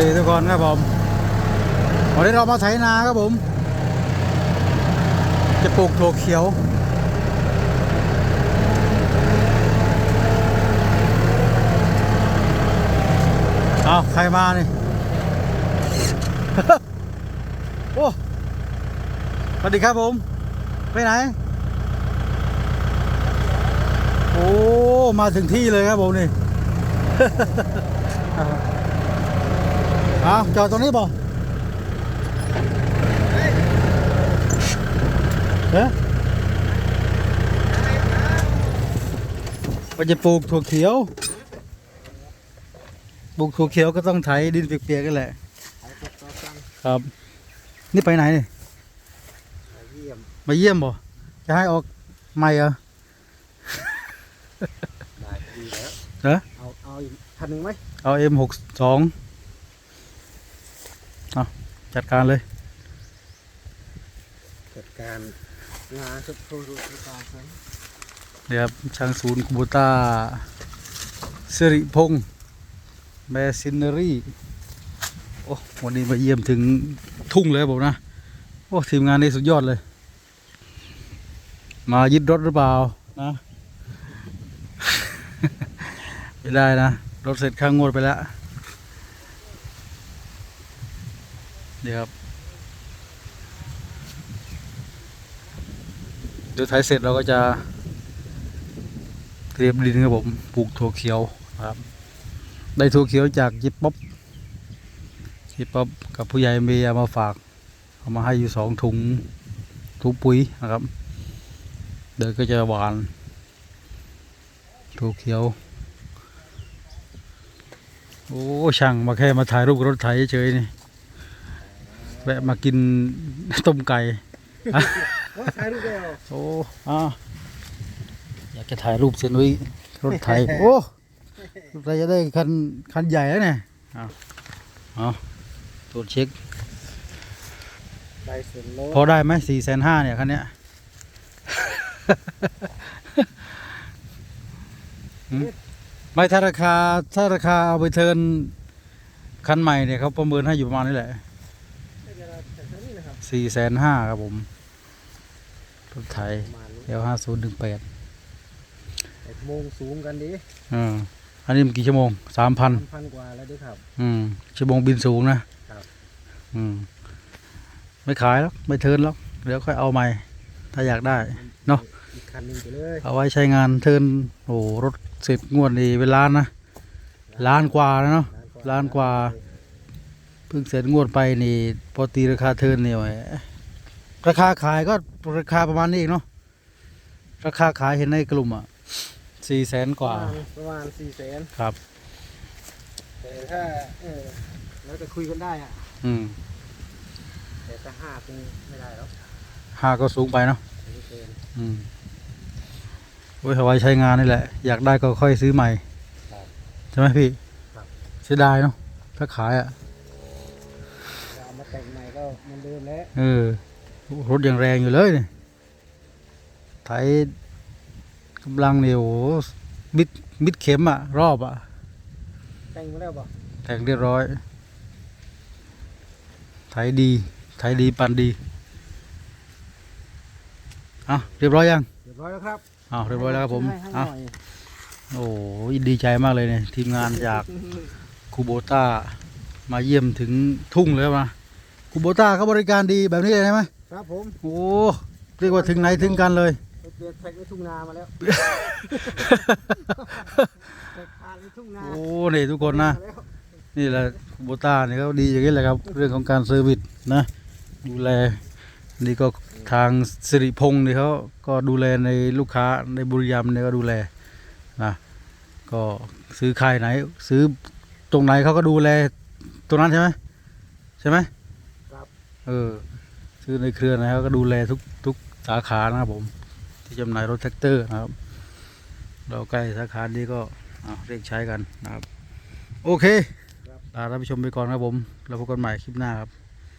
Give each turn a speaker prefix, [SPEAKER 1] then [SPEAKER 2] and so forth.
[SPEAKER 1] ดีทุกคนครับผมวันนี้เรามาไถนาครับผม จะปลูกถั่วเขียว เอาใครมานี่ โอ้สวัสดีครับผม ไปไหน โอ้ มาถึงที่เลยครับผมนี่ อาจอดตรงนี้ป่ะเอ๊ะว่าจะปลูกถั่วเขียว ปลูกถั่วเขียวก็ต้องไถดินเปียกๆกันแหละ ครับ นี่ไปไหนนี่
[SPEAKER 2] เยี่ยม
[SPEAKER 1] มาเยี่ยมบ่จะให้ออกใหม่เหรอ
[SPEAKER 2] ได้ดีแล้ว
[SPEAKER 1] เหรอ
[SPEAKER 2] เอา เอาอีกพันหนึ่งไหม
[SPEAKER 1] เอาเอ็มหกสอง เอาจัดการเลย
[SPEAKER 2] จัดการงานสุดโทรดูการครับ
[SPEAKER 1] เดี๋ยวครับช่างศูนย์คูโบต้าสิริพงษ์แมซินเนอรี่โอ้วันนี้มาเยี่ยมถึงทุ่งเลยครับผมนะ โอ้ทีมงานนี้สุดยอดเลย มายึดรถหรือเปล่านะ ไม่ได้นะ รถเสร็จข้างงวดไปแล้ว เดี๋ยวครับ เดี๋ยวไถเสร็จเราก็จะเตรียมดินครับผมปลูกถั่วเขียวครับ ได้ถั่วเขียวจากยิปป๊อปยิปป๊อปกับผู้ใหญ่เมียมาฝากเอามาให้อยู่สองถุงถุงปุ๋ยนะครับ เดี๋ยวก็จะหวานถั่วเขียวโอ้ช่างมาแค่มาถ่ายรูปรถไถเฉยนี่ แวะมากินต้มไก่
[SPEAKER 2] ว่าถ่ายรูปได้เหรอ
[SPEAKER 1] โอ้อาอยากจะถ่ายรูปเซนไว้รถไถโอ้รถไถจะได้คันคันใหญ่แล้วเนี่ยเอาเอาตรวจเช็ค
[SPEAKER 2] ได้ส่วนลด
[SPEAKER 1] พอได้ไหมสี่แสนห้าเนี่ยคันเนี้ยหืมไม่ถ้าราคาถ้าราคาเอาไปเทิร์นคันใหม่เนี่ยเขาประเมินให้อยู่ประมาณนี้แหละ สี่แสนห้าครับผมรถไถ
[SPEAKER 2] ประมาณนี้
[SPEAKER 1] เอลห้าศูนย์หนึ่งแปด
[SPEAKER 2] เอ็ดโมงสูงกันดี
[SPEAKER 1] อ่าอันนี้มันกี่ชั่วโมงสามพัน
[SPEAKER 2] พันกว่าแล้วด้วยครับ
[SPEAKER 1] อืมชั่วโมงบินสูงนะครับ อืมไม่ขายแล้วไม่เทิร์นแล้วเดี๋ยวค่อยเอาใหม่ ถ้าอยากได้เนาะ
[SPEAKER 2] อีกคันหนึ่งไปเลย
[SPEAKER 1] เอาไว้ใช้งานเทิร์นโอ้โหรถเสร็จงวดนี่เป็นล้านนะล้านกว่าแล้วเนาะล้านกว่า เพิ่งเสร็จงวดไปนี่ พอตีราคาเทิร์นนี่ไว้ราคาขายก็ราคาประมาณนี้เองเนาะราคาขายเห็นในกลุ่มอะสี่แสนกว่า
[SPEAKER 2] ประมาณสี่แสน
[SPEAKER 1] ครับ
[SPEAKER 2] แต่ถ้าเออแล้วจะคุยกันได้อะ
[SPEAKER 1] อืม
[SPEAKER 2] แต่ถ้าห้าคงไม่ได้แล้ว
[SPEAKER 1] ห้าก็สูงไปเนาะ
[SPEAKER 2] ถึงเกิน
[SPEAKER 1] อืมไว้เอาไว้ใช้งานนี่แหละ อยากได้ก็ค่อยซื้อใหม่
[SPEAKER 2] ครับ
[SPEAKER 1] ใช่ไหมพี่
[SPEAKER 2] ครับ
[SPEAKER 1] เสียดายเนาะถ้าขายอะ
[SPEAKER 2] เหมันเดิมแล้ว
[SPEAKER 1] เออรถยังแรงอยู่เลยเนี่ยไถกำลังเนี่ยโอ้โหมิดมิดเข็มอะรอบอะ
[SPEAKER 2] แต่งมาแล้วบ่
[SPEAKER 1] แต่งเรียบร้อยไถดีไถดีปันดีเอาเรียบร้อยยัง
[SPEAKER 2] เรียบร้อยแล้วครับ
[SPEAKER 1] เอาเรียบร้อยแล้วครับผม
[SPEAKER 2] ให้ให้
[SPEAKER 1] เอา
[SPEAKER 2] หน่อย
[SPEAKER 1] โอ้ยดีใจมากเลยเนี่ยทีมงานจากคูโบต้ามาเยี่ยมถึงทุ่งเลยครั บนะคูโบต้าเขาบริการดีแบบนี้เลยใช่ไหม
[SPEAKER 2] ครับผม
[SPEAKER 1] โอ้เรียกว่าถึงไหนถึงกันเลย
[SPEAKER 2] ไปเปลี่ยนแท็กในทุ่งนามาแล้วแท็กผ่านในทุ่งนา
[SPEAKER 1] โอ้นี่ทุกคนนะ
[SPEAKER 2] มาแล้ว
[SPEAKER 1] นี่แหละคูโบต้าเนี่ยเขาดีอย่างนี้แหละครับ เรื่องของการเซอร์วิสนะดูแลนี่ก็ทางสิริพงศ์นี่เขาก็ดูแลในลูกค้าในบุรีรัมย์เนี่ยก็ดูแลนะก็ซื้อค่ายไหน ซื้อตรงไหนเขาก็ดูแลตรงนั้นใช่ไหมใช่ไหม
[SPEAKER 2] ครับ
[SPEAKER 1] เออ ซื้อในเครือไหนเขาก็ดูแลทุกทุกสาขานะครับผม ที่จำหน่ายรถแท็กเตอร์นะครับ เราใกล้สาขานี้ก็เอาเรียกใช้กันนะครับ โอเคลาท่านผู้ชมไปก่อนครับผม แล้วพบกันใหม่คลิปหน้าครับ